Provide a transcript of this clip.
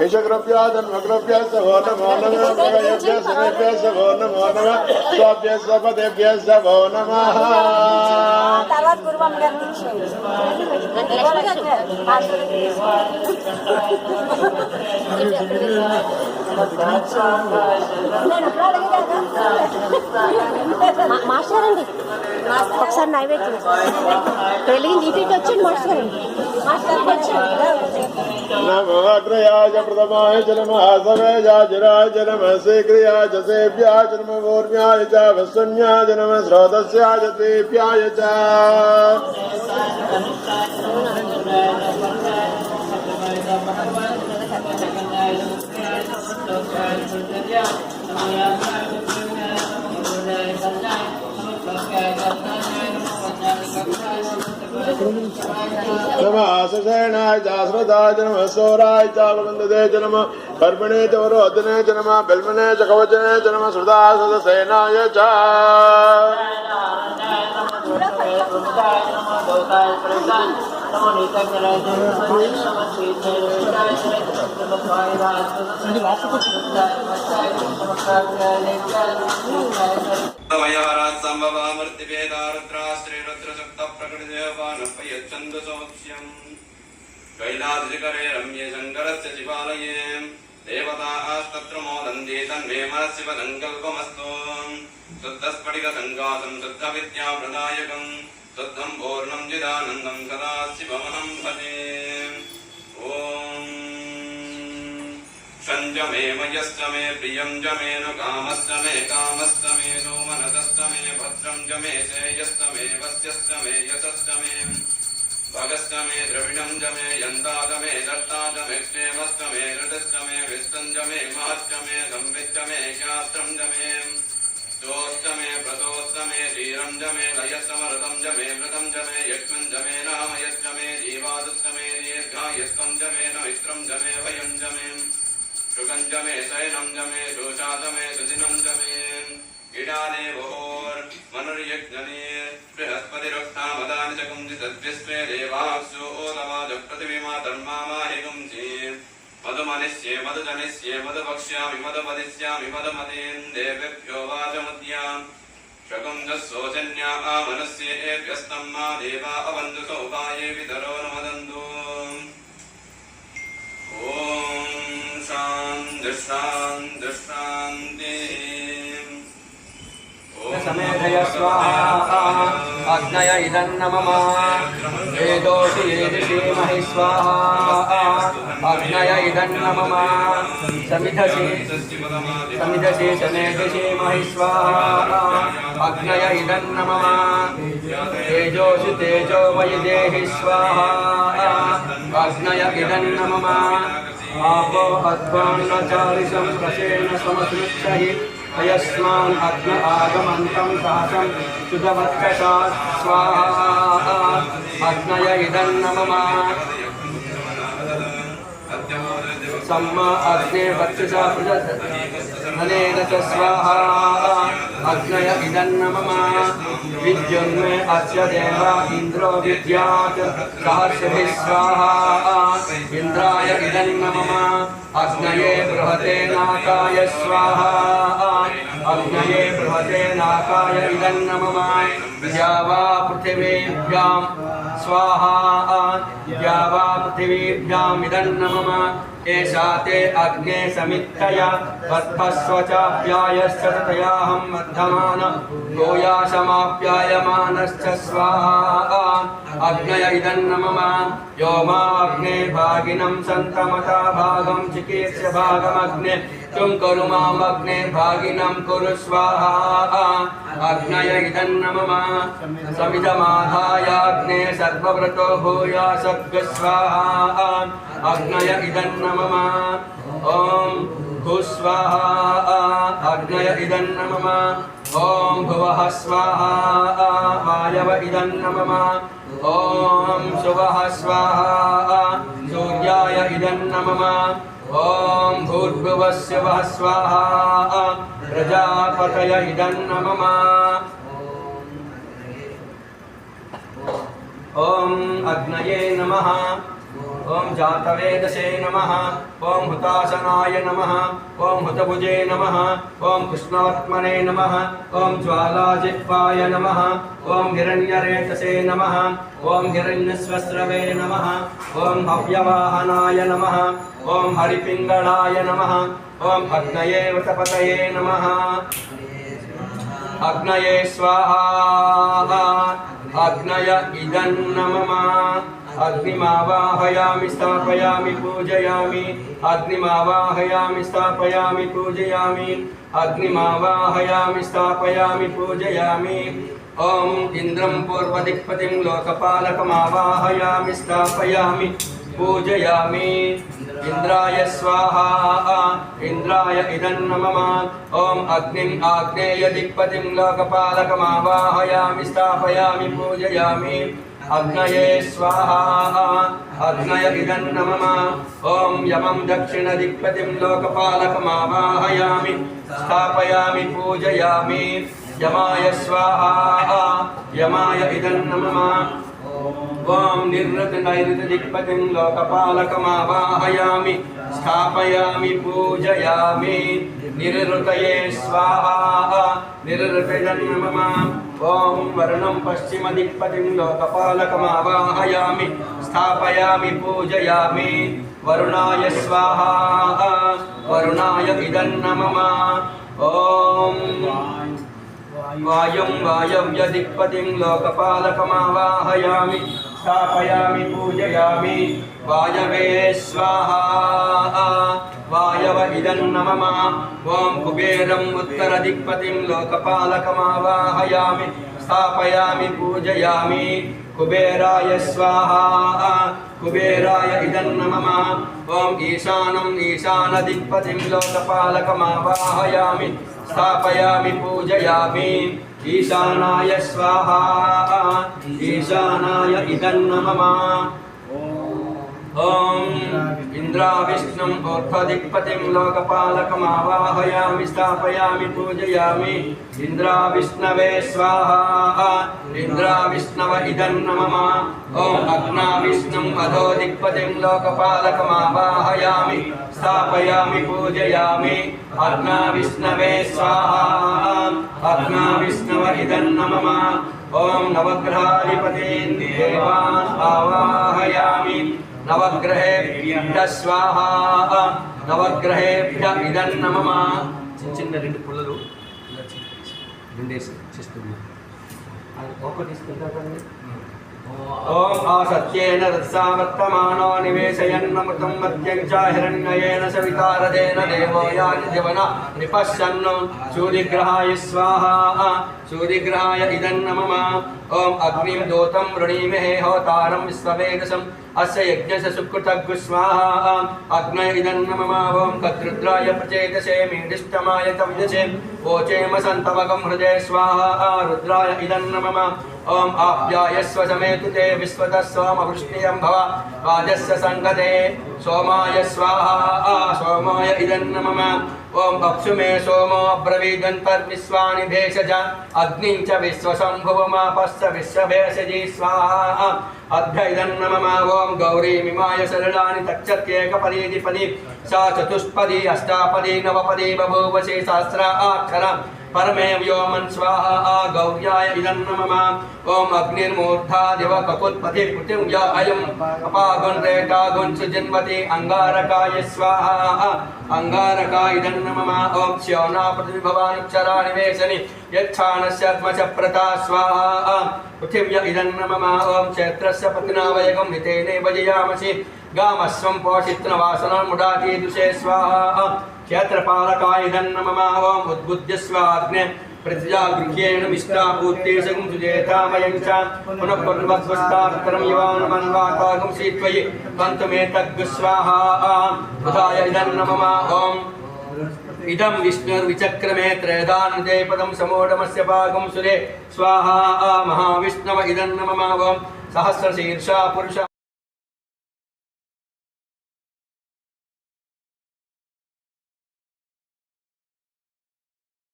यशकृभ्य वो नमो नमः प्रगयभ्य समेभ्य वो नमो नमः स्वाभ्य स्वपदेभ्य वो नमः తర్వాత గురువమ్మ గారు తీసేయండి నేను ఎప్పుడు అడిగేదా మా- మాస్టర్ అండి ఒకసారి నైవేద్యం వెలిగింది ఇటు ఇటు వచ్చండి మాస్టర్ అండి नमोग्रयाज प्रथमाय जन्म नमः समेजाजुराय च नमः सेक्रियाय जन्म वोर्म्याय च वसुन्याय च नमः स्रोतस्याय च तेभ्याय च Thank you. च आश्रदाय च नमः सौराय च वन्दते च नमः कर्मणे च वरोधने च नमः बिल्मने च कवचने च नमः श्रुता सदसेनाय च वयवरात् सम्भवामृत्तिभेदारुद्रास्त्रीरुद्रसप्तप्रकटिदेवानपयच्छन्दसोऽस्यम् कैलासशिखरे रम्ये शङ्करस्य शिवालये देवतास्तत्र मोदन्ति तन्मे मनसि पदङ्कल्पमस्तु शुद्धस्फटिकसङ्गासम् शुद्धविद्याप्रदायकम् शुद्धम् पूर्णम् चिदानन्दम् सदा शिवमहम् भजे ॐ शञ्च मे मयश्च मे प्रियं च मे नु कामश्च मे कामश्च मे नो मनसश्च मे भद्रं च मे श्रेयश्च मे वस्यश्च मे यशश्च मे भगश्च मे द्रविणं च मे यन्ता च मे दत्ता च मे क्षेमश्च मे हृदश्च मे वित्तं च मे महश्च मे संविच्च मे शास्त्रं च मे स्तोश्च मे प्रतोश्च मे धीरं च मे लयस्समृतं च मे मृतं च मे यक्ष्मं च मे नामयश्च मे जीवादश्च दीर्घायस्तं च मे न मित्रं च मे भयं च मे शुकं च मे शयनं च मे दोषा च मे सुदिनं च मे ईडाने बहोर् मनुर्यज्ञने बृहस्पतिरक्तामदानि च कुंसि तद्विश्वे देवासु ओदवाज पृथिवीमा धर्मामाहि कुंसि मधुमनिष्ये मधुजनिष्ये मधुवक्ष्यामि मधुमदिष्यामि मधुमतीन् देवेभ्यो वाचमुद्याम् शकुन्दस्सोचन्या आमनस्येभ्यस्तं मा देवा अवन्तु सौभाये वितरो न वदन्तु। ॐ शान्ति, शान्तिः। समेधय स्वाहा। अग्नय इदन्नमम वेदोषि येदिषीमहि स्वाहा। अग्नय इदन्नमम समिधसि समिधसि समेधसीमहि स्वाहा। अग्नय इदन्नमम तेजोषि तेजो वै देहि स्वाहा अग्नय इदन्नमम आपो अध्वान्नचारिषं प्रसेन समसृक्षहि अयस्मान् अग्न आगमन्तं सहसं सुधवत्कषा स्वाहा अग्नय इदन्नमम सम्मा अग्ने वक्षसा च स्वाहा, अग्नय इदन्नमम विद्युन्मे अस्य देव इन्द्रो विद्यात्। सहर्षभिः स्वाहा, इन्द्राय इदन्नमम अग्नये बृहते नाकाय स्वाहा, अग्नये बृहते नाकाय इदन्नमम या पृथिवीभ्यां स्वाहा, या वा एषा ते अग्ने समित्तया वर्धस्व चाप्यायश्च तयाहं वर्धमान। गोयाशमाप्यायमानश्च स्वाहा। अग्नय इदन्नमम यो माग्ने भागिनं सन्तमता भागं चिकीर्ष्य भागमग्ने। त्वं कुरु मामग्ने भागिनं कुरु स्वाहा। अग्नय इदन्नमम समिधमाधायाग्ने सर्वव्रतो भूया सद्गस्वाहा अग्नय इदन्नमम ॐ भूस्वाहा अग्नय इदन्नमम ॐ भुवः स्वाहा वायव इदन्नमम ॐ सुवः स्वाहा सूर्याय इदन्नमम ॐ भूर्भुवस्य वः स्वाहा प्रजापतय इदन्नमम ॐ अग्नये नमः। ॐ जातवेदसे नमः ॐ हुतासनाय नमः ॐ हुतभुजे नमः ॐ कृष्णात्मने नमः ॐ ज्वालाजिह्वाय नमः ॐ हिरण्यरेतसे नमः ॐ हिरण्यस्वस्रवे नमः ॐ हव्यवाहनाय नमः ॐ हरिपिङ्गळाय नमः ॐ अग्नये वृतपतये नमः। अग्नये स्वाहा, अग्नय అగ్నిమావాహయామి స్థాపయామి పూజయామి. అగ్నిమావాహయామి స్థాపయామి పూజయామి. అగ్నిమావాహయామి స్థాపయామి పూజయామి. ఓం ఇంద్రం పూర్వదిక్పతిం లోకపాలకమావాహయామి స్థాపయామి పూజయామి. ఇంద్రాయ స్వాహ ఇంద్రాయ ఇదన్నమ ఓం అగ్నిం ఆగ్నేయ దిక్పతిం లోకపాలకమావాహయామి స్థాపయామి పూజయామి. लोकपालकमावाहयामि स्थापयामि पूजयामि अग्नये स्वाहा अग्नय इदन्नमम ॐ यमं दक्षिणदिक्पतिं लोकपालकमावाहयामि स्थापयामि पूजयामि यमाय स्वाहा यमाय इदन्नमम ॐ निर्ऋतनैऋतदिक्पतिं लोकपालकमावाहयामि स्थापयामि पूजयामि निरृतये स्वाहा निरृतजन्मम ॐ वर्णं पश्चिमदिक्पतिं लोकपालकमावाहयामि, स्थापयामि, पूजयामि। वरुणाय स्वाहा, वरुणाय इदन्नमम ॐ वायुं वायव्यदिक्पतिं लोकपालकमावाहयामि, स्थापयामि, पूजयामि। वायवे स्वाहा। इदन्नमम ॐ कुबेरम् उत्तरदिक्पतिं लोकपालकमावाहयामि स्थापयामि पूजयामि कुबेराय स्वाहा कुबेराय इदन्नमम ॐ ईशानम् ईशानदिक्पतिं लोकपालकमावाहयामि स्थापयामि पूजयामि ईशानाय स्वाहा ईशानाय इदन्नमम ॐ इन्द्राविष्णुम् ऊर्ध्वदिक्पतिं लोकपालकमावाहयामि स्थापयामि पूजयामि इन्द्राविष्णवे स्वाहा इन्द्राविष्णव इदन्नमम ॐ अग्नाविष्णुम् अधोदिक्पतिं लोकपालकमावाहयामि स्थापयामि पूजयामि अग्नाविष्णवे स्वाहा अग्नाविष्णव इदन्नमम ॐ नवग्रहाधिपतीन् देवान् आवाहयामि నవగ్రహేభ్య స్వాహ. నవగ్రహేభ్య ఇదన్నమమ చిన్న చిన్న రెండు పుల్లలు ఇలా రెండేసి ఒకటి తీసుకుంటారండి ఓం ఆసత్యేన రత్సా వర్తమానో నివేశయన్నమృతం మద్యం చ హిరణ్యయేన సవితారదేన దేవో యాని దివన నిపశ్యన్నో. సూర్యగ్రహాయ స్వాహా. సూర్యగ్రహాయ ओम अग्निम दूतम वृणीमहे होतारम विश्ववेदसम अस्य यज्ञस्य सुकृतग्गु स्वाहा। अग्न इदं नममावं प्रचेतसे मेदिष्टमाय तव्यसे वोचेम सन्तमकं हृदय स्वाहा। रुद्राय इदं नमम ॐ आप्यायस्व समेतु ते विश्वतः सोमवृष्णियं भव। वाजस्य सङ्गते सोमाय स्वाहा। सोमाय इदं ఓం భక్షు మే సోమో బ్రవీదన్ పర్మిస్వాని భేషజ. అగ్నిం చ విశ్వశంభువమాపస్స విశ్వభేషజీ స్వాహ. అభ్యైదన్నమ ఓం గౌరీమిమాయ సరళాని తక్షత్యేకపదీది పది సా చతుష్పది అష్టాపది నవపది బభూవ సహస్ర అక్షరం परमे व्योमन् स्वाहा गौर्याय इदन्नमम ॐ अग्निर्मूर्धा दिव ककुत्पति पृथिं य अयम्। अपागुन् रेटागुन् सुजिन्वति अङ्गारकाय स्वाहा। अङ्गारका इदन्नमम ॐ श्योना पृथिविभवानुक्षरा निवेशनि यच्छानस्यात्मच प्रता स्वाहा। पृथिव्य इदन्नमम ॐ क्षेत्रस्य पतिनावयगं हितेने वजयामसि गामस्वं पोषित्नवासनमुडातीदुषे स्वाहा क्षेत्रपालकाय इदन्नमम ॐ उद्बुद्ध्य स्वाग्ने प्रतिजा गृह्येण मिष्टापूर्तेशं सुजेतामयं च पुनः पूर्वस्वस्तात्तरं यवानमन्वातागं श्रीत्वयि पन्तमेतग् स्वाहा बुधाय इदन्नमम ॐ इदं विष्णुर्विचक्रमे त्रयदानदे पदं समोढमस्य भागं सुरे स्वाहा महाविष्णव इदन्नमम ॐ सहस्रशीर्षा पुरुष